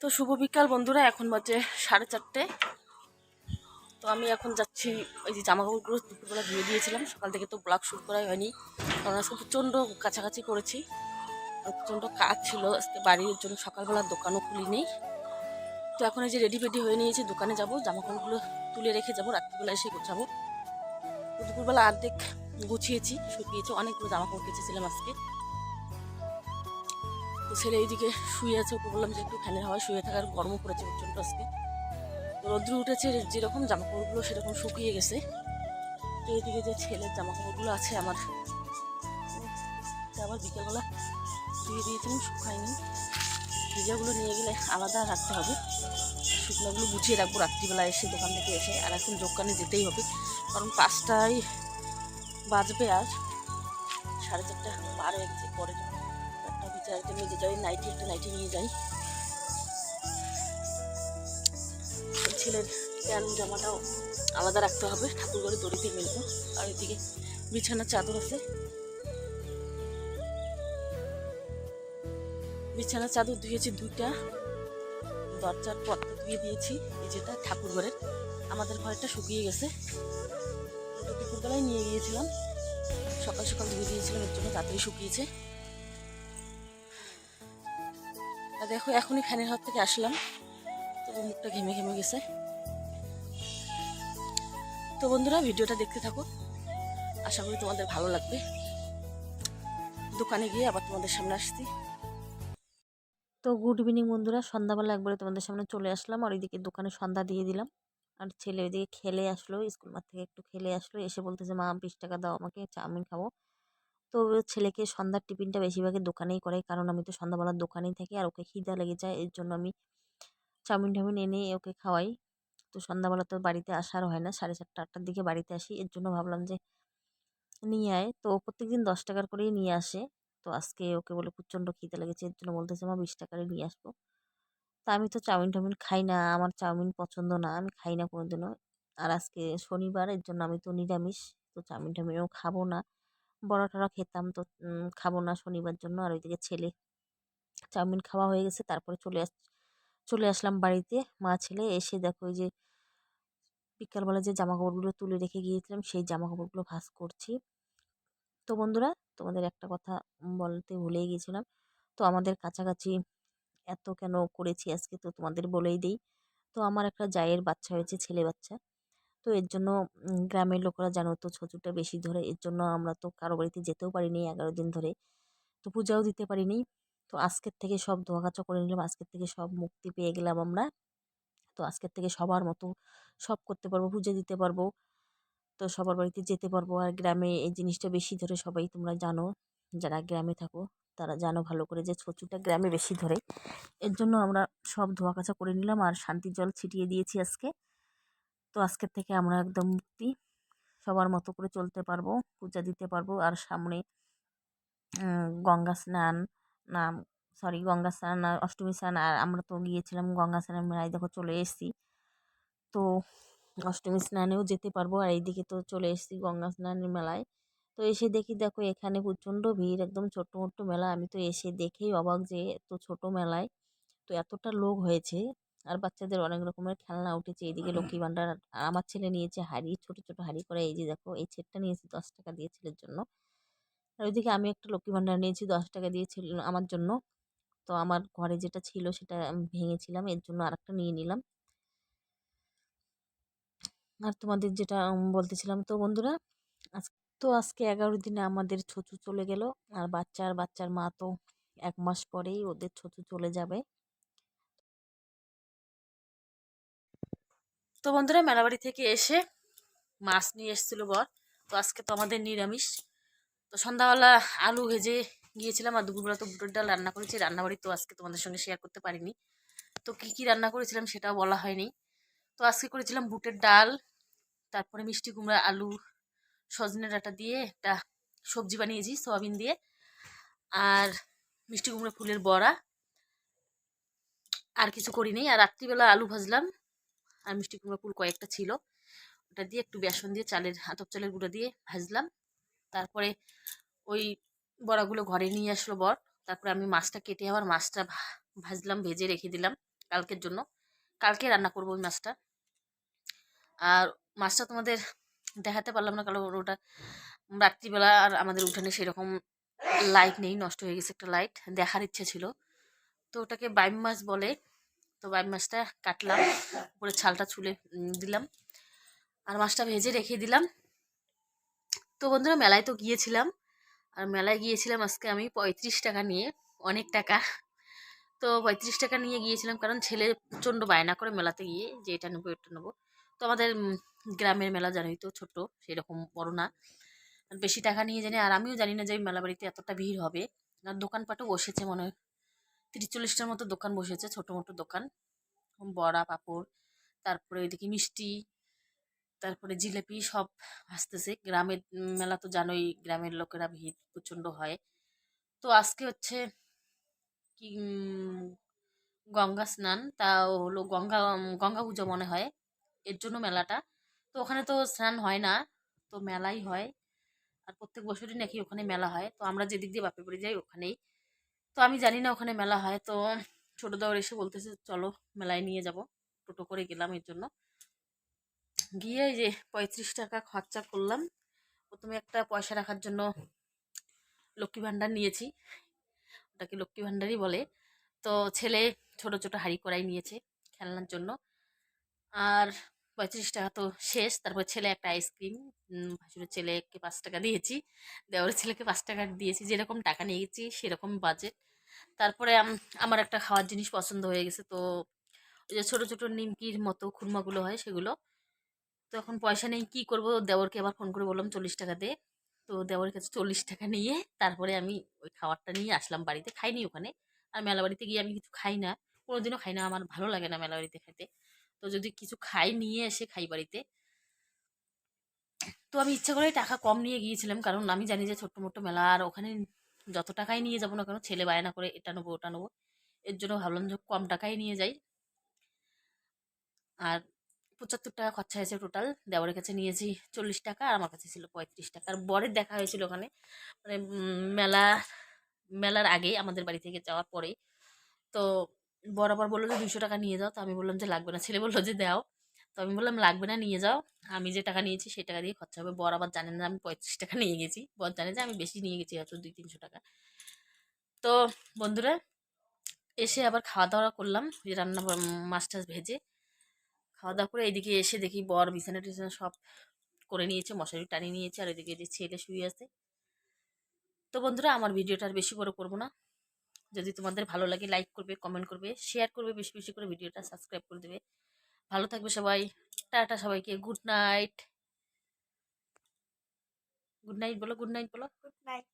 তো শুভ বিকাল বন্ধুরা, এখন বাজে সাড়ে চারটে। তো আমি এখন যাচ্ছি, ওই যে জামা কাপড়গুলো দুপুরবেলা ধুয়ে দিয়েছিলাম, সকাল থেকে তো ব্লগ শ্যুট করাই হয়নি। কারণ আজকে প্রচণ্ড কাছাকাছি করেছি, প্রচণ্ড কাজ ছিল, আজকে বাড়ির জন্য সকালবেলা দোকানও খুলিনি। তো এখন এই যে রেডি ফেডি হয়ে নিয়েছি, দোকানে যাব জামা কাপড়গুলো তুলে রেখে যাব, রাত্রিবেলা এসে গোছাবো। দুপুরবেলা অর্ধেক গুছিয়েছি, শুকিয়েছি, অনেকগুলো জামা কাপড় কেচেছিলাম আজকে। ছেলে এইদিকে শুয়ে আছে, ওকে বললাম যে একটু ফ্যানের হাওয়ায় শুয়ে থাকার গরম পড়েছে প্রচণ্ড আজকে। রোদ্র উঠেছে, যেরকম জামা কাপড়গুলো সেরকম শুকিয়ে গেছে। এইদিকে যে ছেলের জামা কাপড়গুলো আছে আমার, আবার বিকেলবেলা ধুয়ে দিয়েছিলাম শুকায়নি ভিজাগুলো নিয়ে গেলে আলাদা রাখতে হবে। শুকনোগুলো গুছিয়ে রাখব রাত্রিবেলা এসে দোকান থেকে এসে, আর এখন দোকানে যেতেই হবে। কারণ পাঁচটায় বাজবে আর সাড়ে চারটা পার হয়ে গেছে পরে একটা নিয়ে যাই নাইটি একটা নাইটি নিয়ে যাই। ছেলের প্যান্ট, জামাটাও আলাদা রাখতে হবে ঠাকুর ঘরে দড়িতে মেলবো আর এদিকে বিছানার চাদর আছে। বিছানার চাদর ধুয়েছি দুইটা, দরজার পথটা ধুয়ে দিয়েছি, এই যেটা ঠাকুর ঘরের আমাদের ঘরেরটা শুকিয়ে গেছে। দুপুরবেলায় নিয়ে গিয়েছিলাম। সকাল সকাল ধুয়ে দিয়েছিলাম, এর জন্য তাড়াতাড়ি শুকিয়েছে। আর দেখো, এখনই ফ্যানের হাত থেকে আসলাম। তবু মুখটা ঘেমে ঘেমে গেছে। তো বন্ধুরা, ভিডিওটা দেখতে থাকো। আশা করি তোমাদের ভালো লাগবে। দোকানে গিয়ে আবার তোমাদের সামনে আসছি। তো গুড ইভিনিং বন্ধুরা, সন্ধ্যাবেলা একবারে তোমাদের সামনে চলে আসলাম, আর ওইদিকে দোকানে সন্ধ্যা দিয়ে দিলাম। আর ছেলে ওইদিকে খেলে আসলো, স্কুল মাঠ থেকে একটু খেলে আসলো, এসে বলতেছে, মা, বিশ টাকা দাও আমাকে, চাউমিন খাব। তো ছেলেকে সন্ধ্যার টিফিনটা বেশিরভাগই দোকানেই করে। কারণ আমি তো সন্ধ্যাবেলার দোকানেই থাকি আর ওকে খিদা লেগে যায়, এর জন্য আমি চাউমিন টাউমিন এনে ওকে খাওয়াই। তো সন্ধ্যাবেলা তো বাড়িতে আসার হয় না, সাড়ে চারটা, আটটার দিকে বাড়িতে আসি। এর জন্য ভাবলাম যে নিয়ে আয়। তো প্রত্যেকদিন দশ টাকার করেই নিয়ে আসে। তো আজকে ওকে বলে প্রচণ্ড খিদে লেগেছে, এর জন্য বলতেছে, মা, বিশ টাকারই নিয়ে আসব। তা আমি তো চাউমিন টাউমিন খাই না, আমার চাউমিন পছন্দ না, আমি খাই না কোনোদিনও। আর আজকে শনিবার, এর জন্য আমি তো নিরামিষ, তো চাউমিন টাউমিনও খাব না। বড়া টড়া খেতাম। তো খাব না শনিবার জন্য। আর ওইদিকে ছেলে চাউমিন খাওয়া হয়ে গেছে। তারপরে চলে আস, চলে আসলাম বাড়িতে। মা ছেলে এসে দেখো ওই যে বিকালবেলা যে জামা কাপড়গুলো তুলে রেখে গিয়েছিলাম, সেই জামা কাপড়গুলো ভাস করছি। তো বন্ধুরা, তোমাদের একটা কথা বলতে ভুলেই গেছিলাম তো আমাদের কাছাকাছি এত কেন করেছি আজকে তো তোমাদের বলেই দিই। তো আমার একটা জায়ের বাচ্চা হয়েছে, ছেলে বাচ্চা। তো এর জন্য গ্রামের লোকরা জানো তো ছচুটা বেশি ধরে, এর জন্য আমরা তো কারও বাড়িতে যেতেও পারিনি এগারো দিন ধরে। তো পূজাও দিতে পারিনি। তো আজকের থেকে সব ধোয়া কাচা করে নিলাম, আজকের থেকে সব মুক্তি পেয়ে গেলাম আমরা। তো আজকের থেকে সবার মতো সব করতে পারব, পুজো দিতে পারব, তো সবার বাড়িতে যেতে পারব। আর গ্রামে এই জিনিসটা বেশি ধরে সবাই তোমরা জানো, যারা গ্রামে থাকো, তারা জানো ভালো করে যে ছচুটা গ্রামে বেশি ধরে। এর জন্য আমরা সব ধোয়া কাচা করে নিলাম আর শান্তির জল ছিটিয়ে দিয়েছি আজকে। তো আজকের থেকে আমরা একদম মুক্তি। সবার মতো করে চলতে পারব, পূজা দিতে পারব। আর সামনে গঙ্গা স্নান, না সরি গঙ্গা স্নান অষ্টমী স্নান, আর আমরা তো গিয়েছিলাম গঙ্গা স্নানের মেলায়, দেখো চলে এসেছি। তো অষ্টমী স্নানেও যেতে পারব, আর এইদিকে তো চলে এসেছি গঙ্গা স্নানের মেলায়। তো এসে দেখি, দেখো এখানে প্রচণ্ড ভিড়, একদম ছোট্ট মোট্ট মেলা। আমি তো এসে দেখেই অবাক যে এত ছোট মেলায় তো এতটা লোক হয়েছে। আর বাচ্চাদের অনেক রকমের খেলনা উঠেছে। এইদিকে লক্ষ্মী ভান্ডার আর আমার ছেলে নিয়েছে হাড়ি ছোট ছোট হাড়ি করে। এই যে দেখো এই সেটটা নিয়েছি দশ টাকা দিয়ে ছেলের জন্য। আর ওইদিকে আমি একটা লক্ষ্মী ভান্ডার নিয়েছি দশ টাকা দিয়েছিল আমার জন্য। তো আমার ঘরে যেটা ছিল সেটা ভেঙেছিলাম এর জন্য আরেকটা নিয়ে নিলাম। আর তোমাদের যেটা বলতেছিলাম তো বন্ধুরা আজ তো আজকে এগারো দিনে আমাদের ছচু চলে গেল। আর বাচ্চা আর বাচ্চার মা তো এক মাস পরেই ওদের ছচু চলে যাবে। তো বন্ধুরা মেলাবাড়ি থেকে এসে মাছ নিয়ে এসেছিল বর। তো আজকে তো আমাদের নিরামিষ। তো সন্ধ্যাবেলা আলু ভেজে গিয়েছিলাম আর দুপুরবেলা তো বুটের ডাল রান্না করেছি। রান্নাবাড়ি তো আজকে তোমাদের সঙ্গে শেয়ার করতে পারিনি। তো কি কি রান্না করেছিলাম সেটাও বলা হয়নি। তো আজকে করেছিলাম বুটের ডাল, তারপরে মিষ্টি কুমড়া, আলু, সজনে ডাঁটা দিয়ে একটা সবজি বানিয়েছি, সয়াবিন দিয়ে। আর মিষ্টি কুমড়া ফুলের বড়া। আর কিছু করিনি। আর রাত্রিবেলা আলু ভাজলাম। আর মিষ্টি কুমড়া ফুল কয়েকটা ছিল। ওটা দিয়ে একটু বেসন দিয়ে চালের, আতপ চালের গুঁড়ো দিয়ে ভাজলাম। তারপরে ওই বড়াগুলো ঘরে নিয়ে আসলো বর। তারপরে আমি মাছটা কেটে আবার মাছটা ভাজলাম, ভেজে রেখে দিলাম কালকের জন্য। কালকে রান্না করব ওই মাছটা। আর মাছটা তোমাদের দেখাতে পারলাম না কারণ ওটা রাত্রিবেলা আর আমাদের উঠানে সেরকম লাইট নেই, নষ্ট হয়ে গেছে একটা লাইট দেখার ইচ্ছে ছিল। তো ওটাকে বাইম মাছ বলে তো বাইম মাছটা কাটলাম। উপরে ছালটা ছুলে দিলাম। আর মাছটা ভেজে রেখে দিলাম। তো বন্ধুরা, মেলায় তো গিয়েছিলাম। আর মেলায় গিয়েছিলাম আজকে আমি পঁয়ত্রিশ টাকা নিয়ে, অনেক টাকা। তো পঁয়ত্রিশ টাকা নিয়ে গিয়েছিলাম কারণ ছেলে প্রচণ্ড বায়না করে মেলাতে গিয়ে যে এটা নেব এটা নেব। তো আমাদের গ্রামের মেলা জানোই তো, ছোট, সেরকম বড় না। বেশি টাকা নিয়ে জানি, আর আমিও জানি না যে মেলা বাড়িতে এতটা ভিড় হবে। আর দোকানপাটও বসেছে মনে হয়। তিরিশ চল্লিশটার মতো দোকান বসেছে ছোটো মোটো দোকান। বড়া, পাঁপড়, তারপরে ওইদিকে মিষ্টি, তারপরে জিলেপি সব আসতেছে। গ্রামের মেলা তো জানোই, গ্রামের লোকেরা ভিড় প্রচণ্ড হয়। তো আজকে হচ্ছে কি গঙ্গা স্নান তা হলো গঙ্গা গঙ্গা পুজো মনে হয়, এর জন্য মেলাটা। তো ওখানে তো স্নান হয় না, তো মেলাই হয়। আর প্রত্যেক বছরই নাকি ওখানে মেলা হয়। তো আমরা যেদিক দিয়ে বাপে বাড়ি যাই, ওখানেই। তো আমি জানি না ওখানে মেলা হয়। তো ছোট দেওয়ার এসে বলতেছে, চলো মেলায় নিয়ে যাব। টোটো করে গেলাম এর জন্য। গিয়ে এই যে পঁয়ত্রিশ টাকা খরচা করলাম। প্রথমে একটা পয়সা রাখার জন্য লক্ষ্মী ভাণ্ডার নিয়েছি। ওটাকে লক্ষ্মী ভাণ্ডারই বলে। তো ছেলে ছোট ছোট হাঁড়ি কড়াই নিয়েছে খেলনার জন্য। আর পঁয়ত্রিশ টাকা তো শেষ। তারপর ছেলে একটা আইসক্রিম ভাসুরের ছেলেকে পাঁচ টাকা দিয়েছি দেওয়ারের ছেলেকে পাঁচ টাকা দিয়েছি, যেরকম টাকা নিয়ে গেছি সেরকম বাজেট তারপরে আমার একটা খাওয়ার জিনিস পছন্দ হয়ে গেছে। তো ওই যে ছোটো ছোটো নিমকির মতো খুরমাগুলো হয় সেগুলো। তো এখন পয়সা নেই, কী করব? দেওরকে আবার ফোন করে বললাম চল্লিশ টাকা দে। তো দেওরের কাছে চল্লিশ টাকা নিয়ে তারপরে আমি ওই খাবারটা নিয়ে আসলাম বাড়িতে। খাইনি ওখানে। আর মেলা বাড়িতে গিয়ে আমি কিছু খাই না, কোনোদিনও খাই না। আমার ভালো লাগে না মেলা বাড়িতে খেতে। তো যদি কিছু খাই, নিয়ে এসে খাই বাড়িতে। তো আমি ইচ্ছা করে টাকা কম নিয়ে গিয়েছিলাম, কারণ আমি জানি যে ছোট্ট মোট্ট মেলা, আর ওখানে যত টাকাই নিয়ে যাব না কেন, ছেলে বায়না করে এটা নেব, ওটা নেব। এর জন্য ভাবলাম যে কম টাকাই নিয়ে যাই। আর পঁচাত্তর টাকা খরচা হয়েছে টোটাল দেওয়ারের কাছে নিয়েছি চল্লিশ টাকা, আর আমার কাছে ছিল পঁয়ত্রিশ টাকা। আর বরের দেখা হয়েছিল ওখানে মানে মেলা, মেলার আগে আমাদের বাড়ি থেকে যাওয়ার পরে। তো বর আবার বলল যে দুশো টাকা নিয়ে যাও। তো আমি বললাম যে, লাগবে না। ছেলে বলল যে, দাও। তো আমি বললাম, লাগবে না, নিয়ে যাও। আমি যে টাকা নিয়েছি, সেই টাকা দিয়ে খরচা হবে। বর আবার জানেন না, আমি পঁয়ত্রিশ টাকা নিয়ে গেছি। বর জানে যে, আমি বেশি নিয়ে গেছি হয়তো দুই, তিনশো টাকা। তো বন্ধুরা, এসে আবার খাওয়া দাওয়া করলাম। যে রান্না মাছ টাছ ভেজে। খাওয়া দাওয়া করে এইদিকে এসে দেখি বর বিছানা টিছানা সব করে নিয়েছে, মশারি টানিয়ে নিয়েছে। আর এদিকে যে ছেলে শুয়ে আছে। তো বন্ধুরা, আমার ভিডিওটা আর বেশি বড় করব না। যদি তোমাদের ভালো লাগে লাইক করবে কমেন্ট করবে শেয়ার করবে, বেশি বেশি করে ভিডিওটা সাবস্ক্রাইব করে দেবে। ভালো থাকবে সবাই। টাটা সবাইকে। গুড নাইট গুড নাইট বলো গুড নাইট বলো। Good night